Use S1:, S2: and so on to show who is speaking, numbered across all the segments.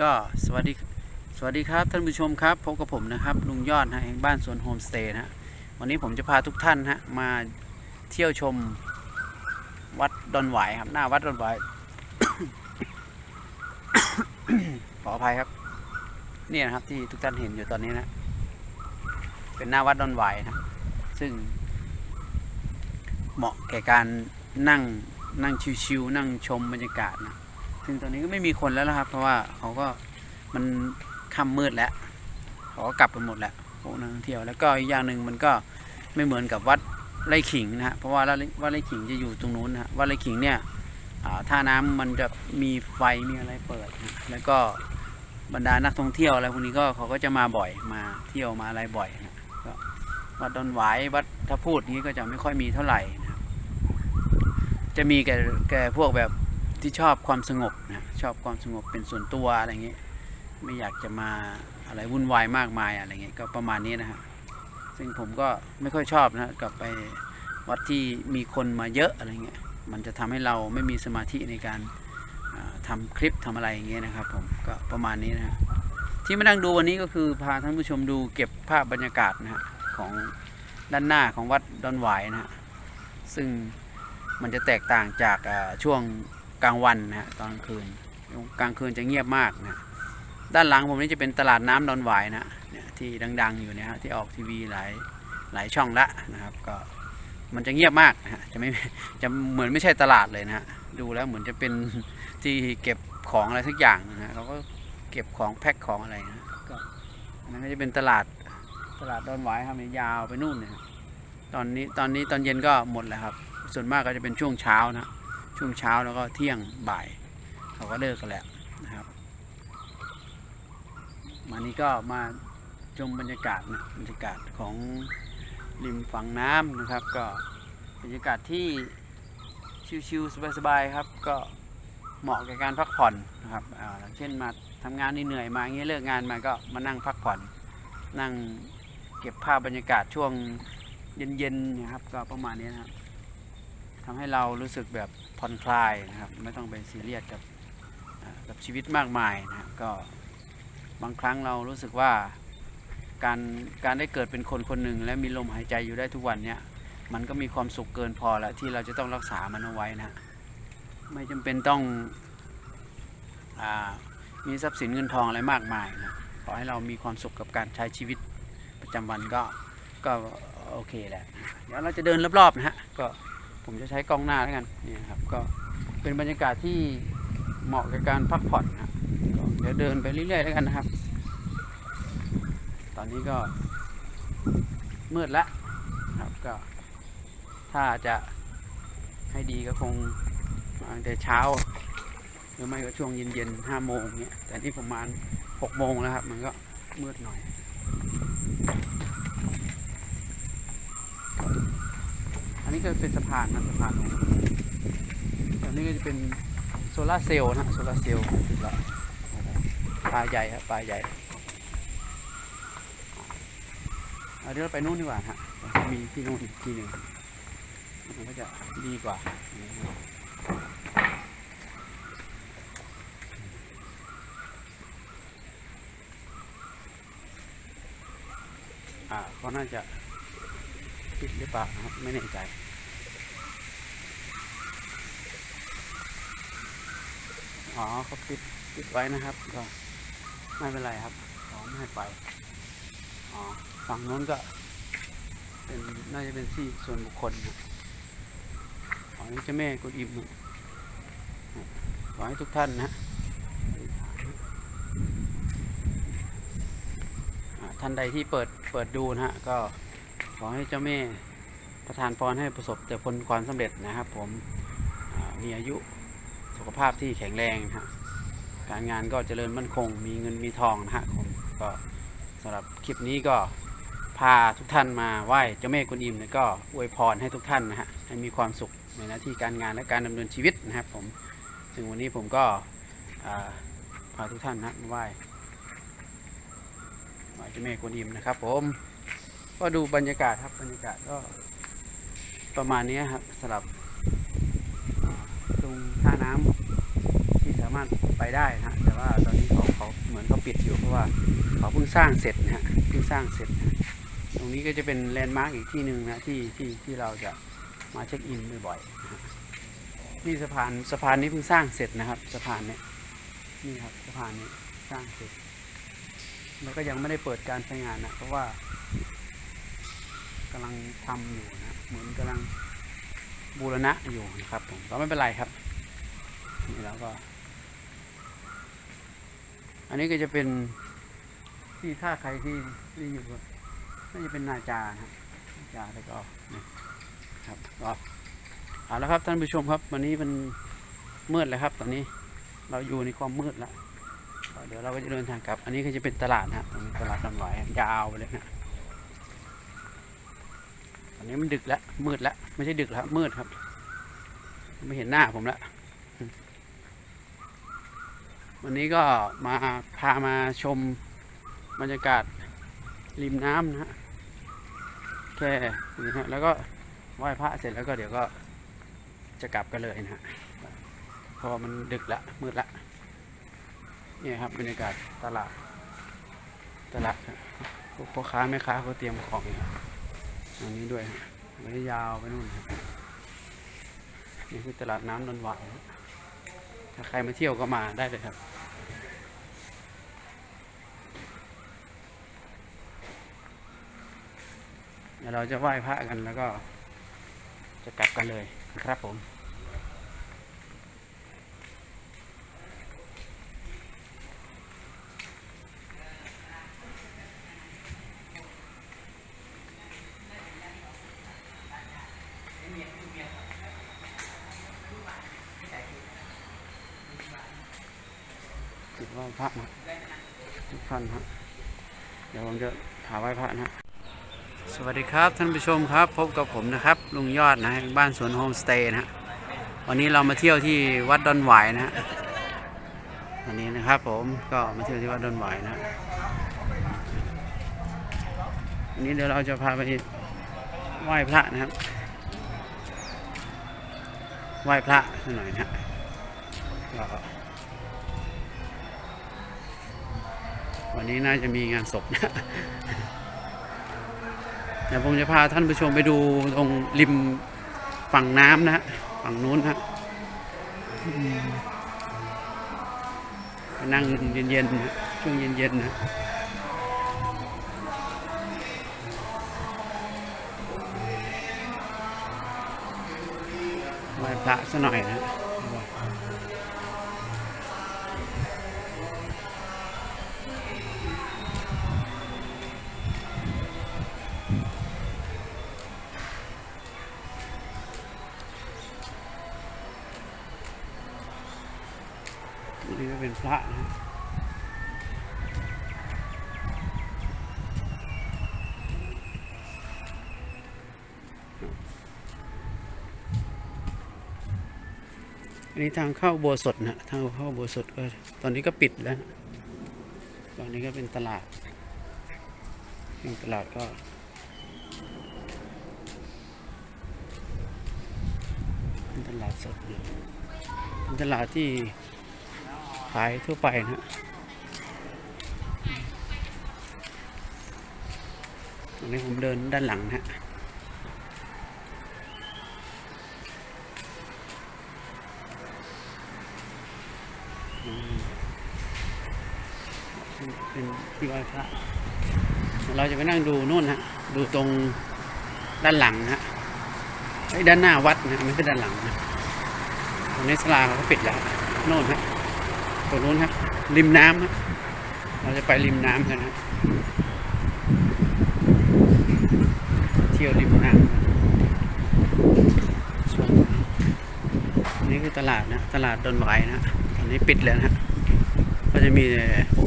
S1: ก็สวัสดีสวัสดีครับท่านผู้ชมครับพบกับผมนะครับลุงยอดนะแห่งบ้านสวนโฮมสเตย์นะฮะวันนี้ผมจะพาทุกท่านฮะมาเที่ยวชมวัดดอนหวายครับหน้าวัดดอนหวาย ขออภัยครับเนี่ยนะครับที่ทุกท่านเห็นอยู่ตอนนี้นะ เป็นหน้าวัดดอนหวายนะซึ่ง เหมาะแก่การนั่งนั่งชิวๆนั่งชมบรรยากาศนะ ซึ่งตอนนี้ก็ไม่มีคนแล้วนะครับ เพราะว่าเขาก็มันค่ำมืดแล้วเขาก็กลับกันหมดแล้วพวกนักท่องเที่ยวแล้วก็อีกอย่างหนึ่งมันก็ไม่เหมือนกับวัดไร่ขิงนะฮะเพราะว่าวัดไร่ขิงจะอยู่ตรงนู้นนะฮะวัดไร่ขิงเนี่ยท่าน้ำมันจะมีไฟมีอะไรเปิดนะแล้วก็บรรดานักท่องเที่ยวอะไรพวกนี้ก็เขาก็จะมาบ่อยมาเที่ยวมาอะไรบ่อยนะก็วัดดอนหวายวัดถ้าพูดนี้ก็จะไม่ค่อยมีเท่าไหร่นะครับจะมีแก่แก่พวกแบบ ที่ชอบความสงบนะชอบความสงบเป็นส่วนตัวอะไรเงี้ยไม่อยากจะมาอะไรวุ่นวายมากมายอะไรเงี้ยก็ประมาณนี้นะฮะซึ่งผมก็ไม่ค่อยชอบนะกลับไปวัดที่มีคนมาเยอะอะไรเงี้ยมันจะทำให้เราไม่มีสมาธิในการทำาคลิปทำอะไรอย่างเงี้ยนะครับผมก็ประมาณนี้นะฮะที่มานั่งดูวันนี้ก็คือพาท่านผู้ชมดูเก็บภาพบรรยากาศนะฮะของด้านหน้าของวัดดอนหวายนะฮะซึ่งมันจะแตกต่างจากช่วง กลางวันนะฮะตอนคืนกลางคืนจะเงียบมากนะด้านหลังผมนี่จะเป็นตลาดน้ำดอนหวายนะเนี่ยที่ดัง ๆ อยู่เนี่ยฮะที่ออกทีวีหลายหลายช่องละนะครับ ก็มันจะเงียบมากนะฮะจะไม่จะเหมือนไม่ใช่ตลาดเลยนะฮะดูแล้วเหมือนจะเป็นที่เก็บของอะไรสักอย่างนะฮะเขาก็เก็บของแพ็คของอะไรนะก็อันนั้นก็จะเป็นตลาดตลาดดอนหวายครับยาวไปนู่นเนี่ยตอนนี้ตอนนี้ตอนเย็นก็หมดแล้วครับ ส่วนมากก็จะเป็นช่วงเช้านะ ช่วงเช้าแล้วก็เที่ยงบ่ายเขาก็เลิกกันแล้วนะครับมานี้ก็มาชมบรรยากาศนะบรรยากาศของริมฝั่งน้ำนะครับ ก็บรรยากาศที่ชิวๆสบายๆครับ ก็เหมาะกับการพักผ่อนนะครับอ่าเช่นมาทำงานเหนื่อยมาอย่างเงี้ยเลิกงานมาก็มานั่งพักผ่อน นั่งเก็บภาพบรรยากาศช่วงเย็นๆนะครับ ก็ประมาณนี้นะครับ ทำให้เรารู้สึกแบบผ่อนคลายนะครับ ไม่ต้องไปซีเรียสกับกับชีวิตมากมายนะครับก็บางครั้งเรารู้สึกว่าการการได้เกิดเป็นคนคนหนึ่งและมีลมหายใจอยู่ได้ทุกวันเนี่ยมันก็มีความสุขเกินพอแล้วที่เราจะต้องรักษามันเอาไว้นะไม่จำเป็นต้องอมีทรัพย์สินเงินทองอะไรมากมายนะขอให้เรามีความสุขกับการใช้ชีวิตประจำวันก็ก็โอเคแหละเดี๋ยวเราจะเดินรอบๆนะฮะก็ ผมจะใช้กล้องหน้าแล้วกันนี่ครับก็เป็นบรรยากาศที่เหมาะกับการพักผ่อนนะเดี๋ยวเดินไปเรื่อยๆแล้วกันนะครับ ตอนนี้ก็มืดแล้วครับก็ ถ้าจะให้ดีก็คงมาแต่เช้า หรือไม่ก็ช่วงเย็นๆห้าโมงเนี้ยแต่นี่ประมาณหกโมงแล้วครับ มันก็มืดหน่อย อั นี้ก็เป็นสะพานนะสะพานลงอันนี้ก็จะเป็นโซลาเซลล์นะโซลาเซลล์ปลาใหญ่ครับปลาใหญ่เเดี๋ยวเราไปนู่นดีกว่าฮะมีที่นู่นอีกที่หนึ่งมันก็จะดีกว่าอ่าก็น่าจะปิดหรือเปล่าครับไม่แน่ใจ อ๋อเขาปิดปิดไว้นะครับก็ไม่เป็นไรครับขอไม่ให้ไปอ๋อฝั่งนู้นก็เป็นน่าจะเป็นที่ส่วนบุคคลนะอ๋อนี่เจะแม่กุฎอิมนะขอให้ทุกท่านนะท่านใดที่เปิดเปิดดูนะฮะก็ขอให้เจ้าแม่ประทานพรให้ประสบแต่ผลความสำเร็จนะครับผมมีอายุ สุขภาพที่แข็งแรงนะฮะการงานก็เจริญมั่นคง มีเงินมีทองนะฮะผมก็สำหรับคลิปนี้ก็พาทุกท่านมาไหว้เจ้าแม่กุนอิมแล้วก็อวยพรให้ทุกท่านนะฮะให้มีความสุขในหน้าที่การงานและการดำเนินชีวิตนะครับผมซึ่งวันนี้ผมก็พาทุกท่านนะมาไหว้ไหว้เจ้าแม่กุนอิมนะครับ ผมก็ดูบรรยากาศครับบรรยากาศก็ประมาณนี้ครับสำหรับ รงท่าน้ำที่แถวามารถไปได้นะแต่ว่าตอนนี้เขาเขาเหมือนเขาปิดอยู่เพราะว่าเขาเพิ่งสร้างเสร็จนะฮะเพิ่งสร้างเสร็จนะตรงนี้ก็จะเป็นแลนด์มาร์กอีกที่หนึ่งนะที่ที่ที่เราจะมาเช็คอินบ่อยๆนะนี่สะพานสะพานนี้เพิ่งสร้างเสร็จนะครับสะพานเนี้ยนี่ครับสะพานนี้สร้างเสร็จแล้วก็ยังไม่ได้เปิดการใช้งานนะเพราะว่ากำลังทำอยู่นะเหมือนกำลัง บูรณะอยู่นะครับผมก็ไม่เป็นไรครับนี่เราก็ อันนี้ก็จะเป็นที่ถ้าใครที่ที่อยู่น่าจะเป็นนาจานะนาจาแล้วก็นี่ครับก็เอาละครับท่านผู้ชมครับ วันนี้มันมืดแล้วครับ ตอนนี้เราอยู่ในความมืดแล้วเดี๋ยวเราก็จะเดินทางกลับ อันนี้ก็จะเป็นตลาดนะฮะตรงนี้ตลาดดอนหวายยาวไปเลยนะ ตอนนี้มันดึกแล้ว มืดแล้ว ไม่ใช่ดึกแล้วมืดครับ ไม่เห็นหน้าผมแล้ววันนี้ก็มาพามาชมบรรยากาศริมน้ำนะฮะแค่นี้ฮะแล้วก็ไหว้พระเสร็จแล้วก็เดี๋ยวก็จะกลับกันเลยนะฮะพราะว่ามันดึกแล้วมืดแล้วนี่ครับบรรยากาศตลาดตลาดพวกพ่อค้าแม่ค้าเขาเตรียมของอยู่ ตรงนี้ด้วยฮะไว้ยาวไปนู่นครับนี่คือตลาดน้ำนนหวายนถ้าใครมาเที่ยวก็มาได้เลยครับเดี๋ยวเราจะไหว้พระกันแล้วก็จะกลับกันเลยนะครับผม พระนะทุกท่านฮะเดี๋ยวผมจะพาไหว้พระนะสวัสดีครับท่านผู้ชมครับ พบกับผมนะครับลุงยอดนะบ้านสวนโฮมสเตย์นะฮะวันนี้เรามาเที่ยวที่วัดดอนหวายนะฮะวันนี้นะครับผมก็มาเที่ยวที่วัดดอนหวายนะฮะวันนี้เดี๋ยวเราจะพาไปไหว้พระนะครับไหว้พระหน่อยนะฮะก็ วันนี้น่าจะมีงานศพนะเดี๋ยวผมจะพาท่านผู้ชมไปดูตรงริมฝั่งน้ำนะฮะฝั่งนู้นฮะนั่งเย็นๆนะช่วงเย็นๆนะไหว้พระซะหน่อยนะ นี่ก็เป็นพระนะอันนี้ทางเข้าโบสถนะทางเข้าโบสถก็ตอนนี้ก็ปิดแล้วตอนนี้ก็เป็นตลาดเป็นตลาดก็เป็นตลาดสดเป็นตลาดที่ ขายทั่วไปนะฮะตอนนี้ผมเดินด้านหลังนะฮะเป็นที่ไหว้พระเดี๋ยวเราจะไปนั่งดูนู่นฮะ ดูตรงด้านหลังนะฮะไอ้ยด้านหน้าวัดนะ ไม่ใช่ด้านหลังนะตรงนี้สลาเขาปิดแล้ว โน่นฮะ ตรงนู้นครับริมน้ำครับเราจะไปริมน้ำกันนะเที่ยวริมน้ำนส่วนอันนี้คือตลาดนะ ตลาดดอนหวนะตอนนี้ปิดแล้วนะก็จะมี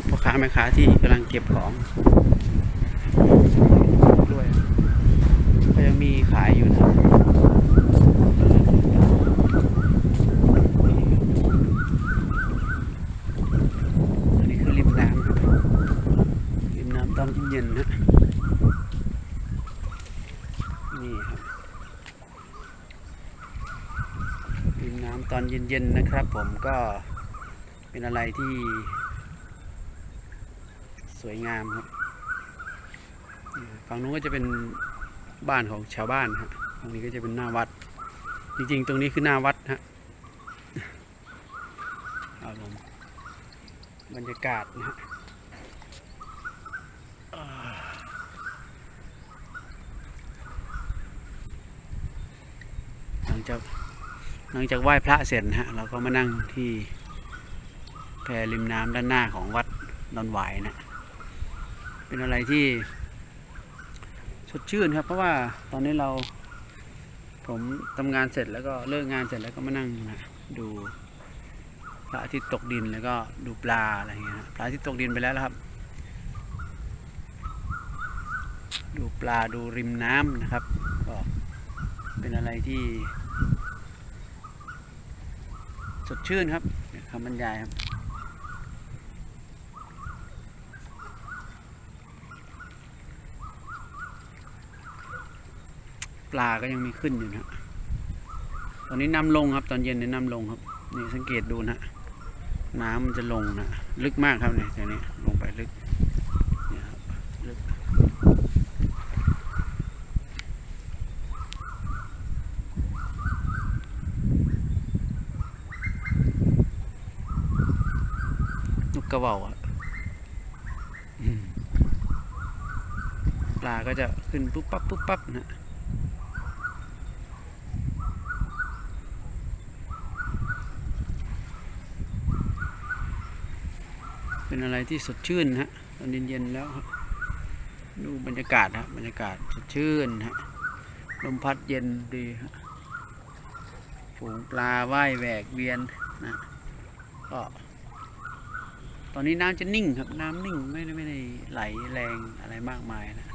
S1: พ่อค้าแม่ค้าที่กำลังเก็บของด้วยก็ยังมีขายอยู่นะ อันนี้คือริมน้ำครับริมน้ำตอนเย็นๆนะนี่ครับริมน้ำตอน เย็นๆนะครับ ผมก็เป็นอะไรที่ สวยงามครับฝั่งนู้นก็จะเป็นบ้านของชาวบ้านฮะตรงนี้ก็จะเป็นหน้าวัด จริงๆ ตรงนี้คือหน้าวัดฮะเอาลงบรรยากาศนะฮะอ่าหลังจาก หลังจากไหว้พระเสร็จนะฮะเราก็มานั่งที่แพริมน้ำด้านหน้าของวัดดอนหวายนะ เป็นอะไรที่สดชื่นครับ เพราะว่าตอนนี้เราผมทำงานเสร็จแล้วก็เลิกงานเสร็จแล้วก็มานั่งนะดูพระอาทิตย์ตกดินแล้วก็ดูปลาอะไรเงี้ยพระอาทิตย์ตกดินไปแล้วครับ ดูปลาดูริมน้ำนะครับก็เป็นอะไรที่ ดชื่นครับคำบรรยายครับ ปลาก็ยังมีขึ้นอยู่นะตอนนี้น้ำลงครับ ตอนเย็นเนี่ยน้ำลงครับ นี่สังเกตดูนะ น้ำมันจะลงนะ ลึกมากครับเนี่ยแถวนี้ลงไปลึกเนี่ยครับลึกน กกระเหว่าอะปลาก็จะขึ้นปุ๊บปั๊บปุ๊บปั๊บนะเป็นอะไรที่สดชื่นฮะตอนเย็นๆแล้วดูบรรยากาศฮะบรรยากาศสดชื่นฮะลมพัดเย็นดีฮะฝูงปลาว่ายแหวกเวียนนะก็ ตอนนี้น้ำจะนิ่งครับน้ำนิ่งไม่ได้ไม่ได้ไหลแรงอะไรมากมายนะ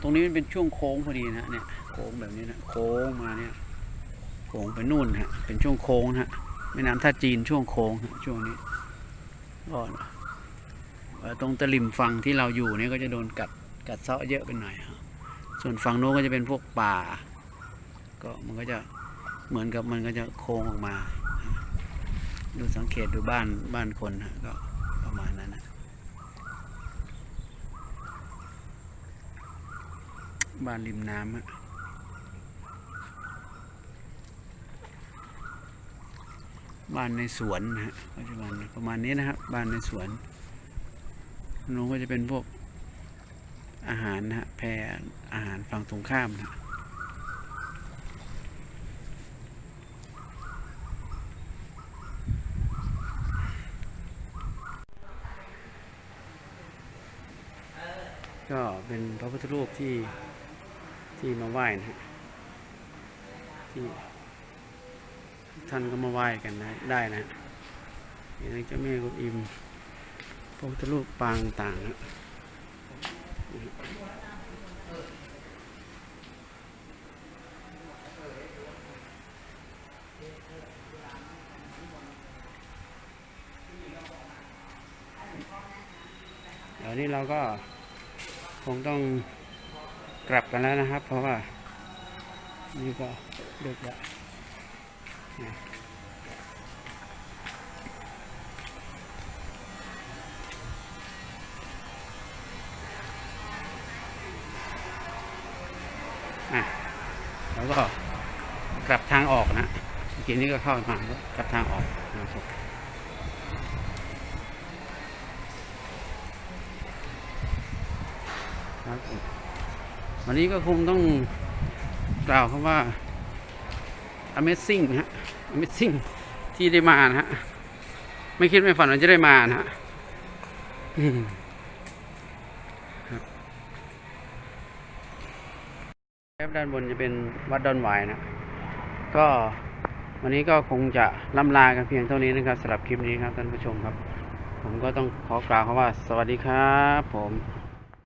S1: ตรงนี้มันเป็นช่วงโค้งพอดีนะเนี่ยโค้งแบบนี้นะโค้งมาเนี่ยโค้งไปนู่นฮะเป็นช่วงโค้งฮะแม่น้ำท่าจีนช่วงโค้งฮะช่วงนี้ก็เอ่อตรงตะลิ่มฝั่งที่เราอยู่เนี่ยก็จะโดนกัดกัดเซาะเยอะไปหน่อยส่วนฝั่งโน้นก็จะเป็นพวกป่า ก็มันก็จะเหมือนกับมันก็จะโค้งออกมา ดูสังเกตดูบ้านบ้านคนฮะก็ ประมาณนั้นนะบ้านริมน้ำฮะบ้านในสวนนะฮะปัจจุบันประมาณนี้นะครับ บ้านในสวนนู้นก็จะเป็นพวกอาหารนะฮะแพรอาหารฝั่งตรงข้ามนะ ก็เป็นพระพุทธรูปที่ที่มาไหว้นะฮะที่ท่านก็มาไหว้กันนะได้นะอย่างเจ้าแม่กุอิมพระพุทธรูปปางต่างนะเดี๋ยวนี้เราก็ คงต้องกลับกันแล้วนะครับ เพราะว่า นี่ก็ดึกแล้วนะอะแล้วก็กลับทางออกนะเมื่อกี้นี้ก็เข้ามาก็กลับทางออกนะครับ วันนี้ก็คงต้องกล่าวคำว่า Amazing นะฮะ Amazing ที่ได้มานะฮะ ไม่คิดไม่ฝันว่าจะได้มานะฮะครับด้านบนจะเป็นวัดดอนหวายนะ ก็วันนี้ก็คงจะล่ำลากันเพียงเท่านี้นะครับสำหรับคลิปนี้ครับท่านผู้ชมครับ ผมก็ต้องขอกล่าวคำว่า สวัสดีครับผม